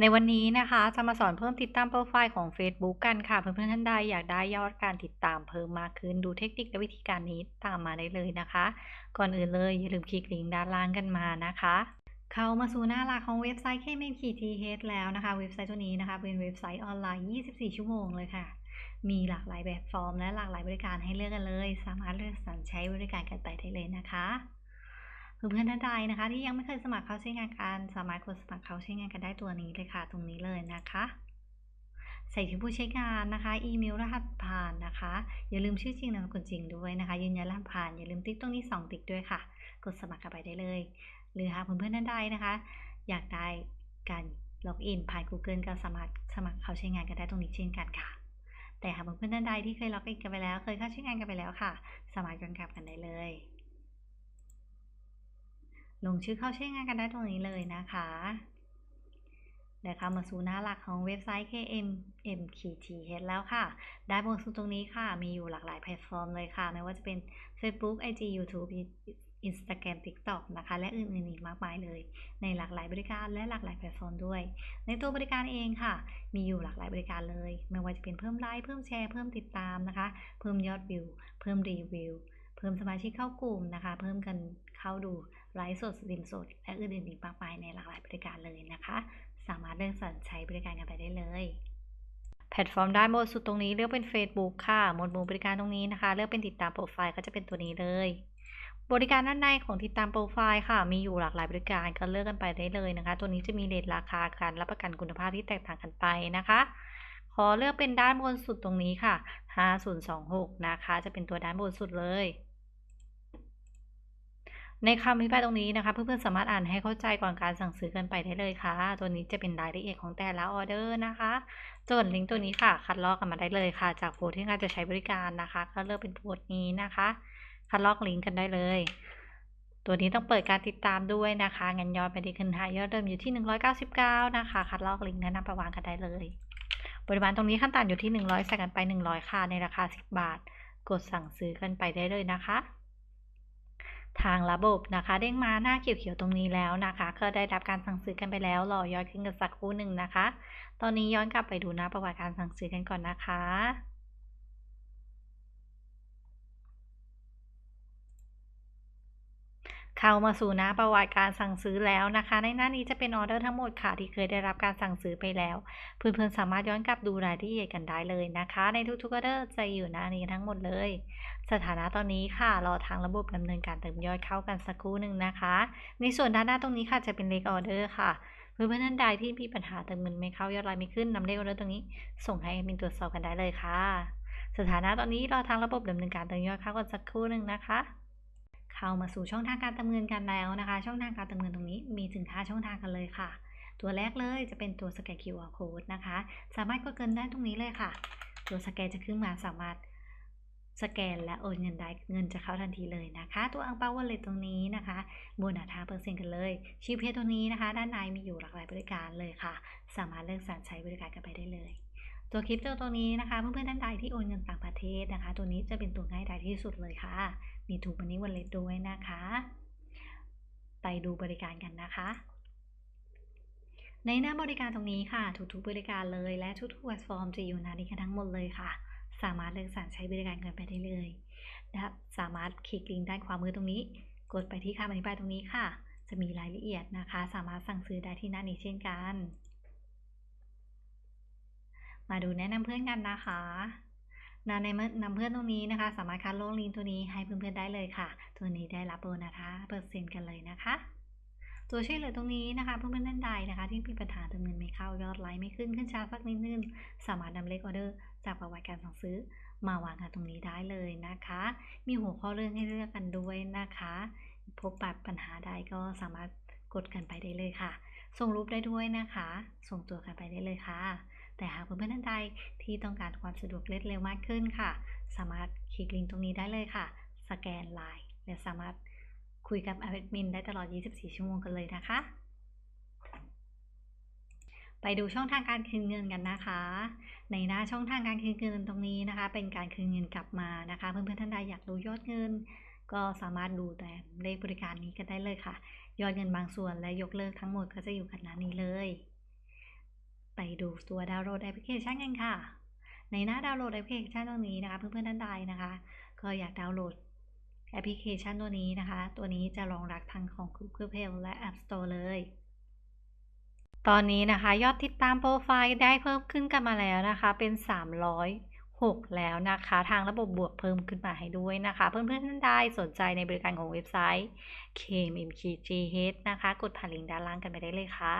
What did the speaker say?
ในวันนี้นะคะจะมาสอนเพิ่มติดตามโปรไฟล์ของ Facebook กันค่ะ เพื่อนๆท่านใดอยากได้ยอดการติดตามเพิ่มมากขึ้นดูเทคนิคและวิธีการนี้ตามมาได้เลยนะคะ ก่อนอื่นเลยอย่าลืมคลิกลิงก์ด้านล่างกันมานะคะ เข้ามาสู่หน้าหลักของเว็บไซต์ KMKTH แล้วนะคะ เว็บไซต์ตัวนี้นะคะ เป็นเว็บไซต์ออนไลน์ 24 ชั่วโมงเลยค่ะ มีหลากหลายแบบฟอร์ม และหลากหลายบริการให้เลือกกันเลย สามารถเลือกสรรใช้บริการกันไปได้เลยนะคะ เพื่อนๆท่านใดนะคะ ที่ยังไม่เคยสมัครเข้าใช้งานกันสามารถกดสมัครเข้าใช้งานกันได้ตัวนี้เลยค่ะ ตรงนี้เลยนะคะ ใส่ชื่อผู้ใช้งานนะคะ อีเมลรหัสผ่านนะคะ อย่าลืมชื่อจริงนามสกุลจริงด้วยนะคะ ยืนยันรหัสผ่านอย่าลืมติ๊กตรงนี้ 2 ติ๊กด้วยค่ะ กดสมัครกันไปได้เลย หรือหากเพื่อนๆท่านใดนะคะ อยากได้การล็อกอินผ่าน Google ก็สามารถสมัครเข้าใช้งานกันได้ตรงนี้เช่นกันค่ะแต่หากเพื่อนๆท่านใดที่เคยล็อกอินกันไปแล้ว เคยเข้าใช้งานกันไปแล้วค่ะ สามารถย้อนกลับกันได้เลย ลงชื่อเข้าใช้งานกันได้ตรงนี้เลยนะคะเดี๋ยวเข้ามาสู่หน้าหลักของเว็บไซต์ KMMKTH แล้วค่ะ ได้บนสุดตรงนี้ค่ะ มีอยู่หลากหลายแพลตฟอร์มเลยค่ะ ไม่ว่าจะเป็น Facebook IG YouTube Instagram TikTok นะคะ และอื่นๆอีกมากมายเลย ในหลากหลายบริการและหลากหลายแพลตฟอร์มด้วย ในตัวบริการเองค่ะ มีอยู่หลากหลายบริการเลย ไม่ว่าจะเป็นเพิ่มไลค์ เพิ่มแชร์ เพิ่มติดตามนะคะ เพิ่มยอดวิว เพิ่มรีวิว เพิ่มสมาชิกเข้ากลุ่มนะคะ เพิ่มกันเข้าดูไลฟ์สดสตรีมสด และอื่นๆอีกมากมายในหลากหลายบริการเลยนะคะ สามารถเลือกสรรใช้บริการกันไปได้เลยแพลตฟอร์มด้านบนสุดตรงนี้เลือกเป็น Facebook ค่ะ หมวดหมู่บริการตรงนี้นะคะ เลือกเป็นติดตามโปรไฟล์ก็จะเป็นตัวนี้เลย บริการด้านในของติดตามโปรไฟล์ค่ะ มีอยู่หลากหลายบริการก็เลือกกันไปได้เลยนะคะ ตัวนี้จะมีเรทราคาการรับประกันคุณภาพที่แตกต่างกันไปนะคะ ขอเลือกเป็นด้านบนสุดตรงนี้ค่ะ 5026 นะคะ จะเป็นตัวด้านบนสุดเลย ในคำอธิบายตรงนี้นะคะ เพื่อนๆสามารถอ่านให้เข้าใจก่อนการสั่งซื้อกันไปได้เลยค่ะ ตัวนี้จะเป็นรายละเอียดของแต่ละออเดอร์นะคะส่วนลิงก์ตัวนี้ค่ะ คัดลอกกันมาได้เลยค่ะ จากโพสที่การจะใช้บริการนะคะ ก็เลือกเป็นโพสนี้นะคะ คัดลอกลิงก์กันได้เลย ตัวนี้ต้องเปิดการติดตามด้วยนะคะเงินยอดไปดีขึ้นหายอดเดิมอยู่ที่ 199 นะคะ คัดลอกลิงก์แนะนำประวางกันได้เลยบริบาลตรงนี้ขั้นต่ำอยู่ที่ 100ใส่กันไป 100 ค่ะในราคา 10 บาท กดสั่งซื้อกันไปได้เลยนะคะ ทางระบบนะคะ เด้งมาหน้าเขียวๆตรงนี้แล้วนะคะ ก็ได้รับการสั่งซื้อกันไปแล้วรอยอนขึ้นกันสักครู่หนึ่งนะคะ ตอนนี้ย้อนกลับไปดูหน้าประวัติการสั่งซื้อกันก่อนนะคะ เข้ามาสู่หน้าประวัติการสั่งซื้อแล้วนะคะ ในหน้านี้จะเป็นออเดอร์ทั้งหมดค่ะที่เคยได้รับการสั่งซื้อไปแล้ว เพื่อนๆสามารถย้อนกลับดูรายละเอียดกันได้เลยนะคะ ในทุกๆออเดอร์จะอยู่หน้านี้ทั้งหมดเลย สถานะตอนนี้ค่ะรอทางระบบดำเนินการเติมยอดเข้ากันสักครู่หนึ่งนะคะ ในส่วนด้านหน้าตรงนี้ค่ะจะเป็นเลขออเดอร์ค่ะเพื่อนๆท่านใดที่มีปัญหาเติมเงินไม่เข้ายอดไลน์ไม่ขึ้นนำเลขออเดอร์ตรงนี้ ส่งให้มินตรวจสอบกันได้เลยค่ะ สถานะตอนนี้รอทางระบบดำเนินการเติมยอดเข้ากันสักครู่หนึ่งนะคะ เข้ามาสู่ช่องทางการเติมเงินกันแล้วนะคะ ช่องทางการเติมเงินตรงนี้มีถึง5ช่องทางกันเลยค่ะ ตัวแรกเลยจะเป็นตัวสแกน QR code นะคะ สามารถกดเงินได้ตรงนี้เลยค่ะ ตัวสแกนจะขึ้นมาสามารถสแกนและโอนเงินได้เงินจะเข้าทันทีเลยนะคะ ตัวอังเปาวอลเลตตรงนี้นะคะบนัส5เปอร์เซ็นต์กันเลยชีพเพจตรงนี้นะคะ ด้านในมีอยู่หลากหลายบริการเลยค่ะ สามารถเลือกสรรใช้บริการกันไปได้เลย ตัวคริปโตตัวนี้นะคะเพื่อนๆท่านใดที่โอนเงินต่างประเทศนะคะ ตัวนี้จะเป็นตัวง่ายดายที่สุดเลยค่ะ มีถูกวันนี้วันเล็ตด้วยนะคะ ไปดูบริการกันนะคะ ในหน้าบริการตรงนี้ค่ะทุกๆบริการเลยและทุกๆแพลตฟอร์มจะอยู่หน้านี้กันทั้งหมดเลยค่ะ สามารถเลือกสรรใช้บริการกันไปได้เลยนะครับสามารถคลิกลิงก์ด้านขวามือตรงนี้ กดไปที่คำอธิบายตรงนี้ค่ะ จะมีรายละเอียดนะคะ สามารถสั่งซื้อได้ที่หน้านี้เช่นกัน มาดูแนะนำเพื่อนกันนะคะนะในนำเพื่อนตรงนี้นะคะ สามารถคัดโลงลิงก์ตัวนี้ให้เพื่อนๆได้เลยค่ะ ตัวนี้ได้รับโบนัสเปอร์เซ็นต์กันเลยนะคะ ตัวช่วยเหลือตรงนี้นะคะเพื่อนๆท่านใดนะคะ ที่มีปัญหาเติมเงินไม่เข้ายอดไลค์ไม่ขึ้นขึ้นช้าสักนิดนึงสามารถนำเลขออเดอร์จากประวัติการสั่งซื้อมาวางกันตรงนี้ได้เลยนะคะ มีหัวข้อเรื่องให้เลือกกันด้วยนะคะ พบปัดปัญหาใดก็สามารถกดกันไปได้เลยค่ะ ส่งรูปได้ด้วยนะคะ ส่งตัวกันไปได้เลยค่ะ แต่หากเพื่อนๆท่านใดที่ต้องการความสะดวกเรวดเร็วมากขึ้นค่ะ สามารถคลิกลิงก์ตรงนี้ได้เลยค่ะ สแกนไลน์และสามารถคุยกับแอดมินได้ตลอด 24 ชั่วโมงกันเลยนะคะ ไปดูช่องทางการคืนเงินกันนะคะ ในหน้าช่องทางการคืนเงินตรงนี้นะคะ เป็นการคืนเงินกลับมานะคะ เพื่อนๆท่านใดอยากรู้ยอดเงิน ก็สามารถดูแต่เลขบริการนี้ก็ได้เลยค่ะ ยอดเงินบางส่วนและยกเลิกทั้งหมดก็จะอยู่กันหน้านี้เลย ไปดูตัวดาวน์โหลดแอปพลิเคชันกันค่ะ ในหน้าดาวน์โหลดแอปพลิเคชันตรงนี้นะคะเพื่อนๆท่านใดนะคะ ก็อยากดาวน์โหลดแอปพลิเคชันตัวนี้นะคะ ตัวนี้จะรองรับทั้งของ Google Play และ App Store เลย ตอนนี้นะคะยอดติดตามโปรไฟล์ได้เพิ่มขึ้นกันมาแล้วนะคะ เป็น 306 แล้วนะคะ ทางระบบบวกเพิ่มขึ้นมาให้ด้วยนะคะ เพื่อนๆท่านใดสนใจในบริการของเว็บไซต์ KMMKGH นะคะ กดผ่านลิงก์ด้านล่างกันไปได้เลยค่ะ